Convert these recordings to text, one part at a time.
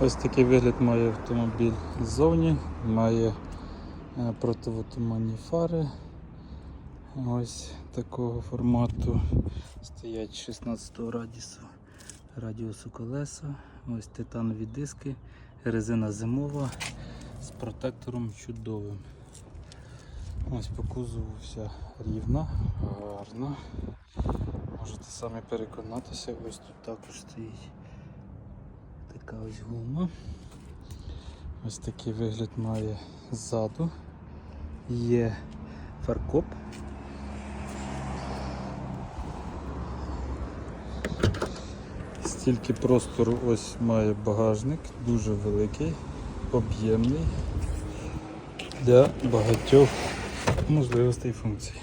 Ось такий вигляд має автомобіль ззовні, має е, противотуманні фари. Ось такого формату. Стоять 16 радіусу, радіусу колеса. Ось титанові диски, резина зимова з протектором чудовим. Ось по кузову вся рівна, гарна. Можете самі переконатися, ось тут також стоїть така ось гума. Ось такий вигляд має ззаду. Є фаркоп. Стільки простору ось має багажник, дуже великий, об'ємний для багатьох можливостей і функцій.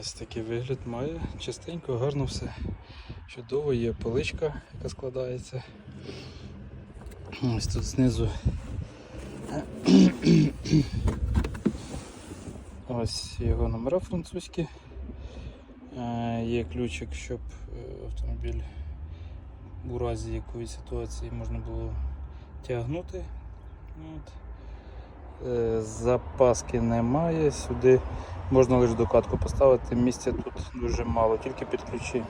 Ось такий вигляд має. Чистенько, гарно все. Чудово, є поличка, яка складається. Ось тут знизу. Ось його номера французькі. Е, Є ключик, щоб е, автомобіль у разі якоїсь ситуації можна було тягнути. От. Е, Запаски немає, сюди можна лише докатку поставити, місця тут дуже мало, тільки під ключі.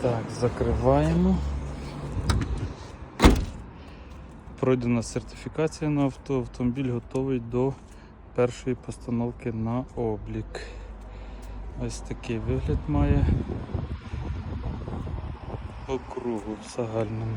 Так, закриваємо. Пройдена сертифікація на авто, автомобіль готовий до першої постановки на облік. Ось такий вигляд має по в загальному.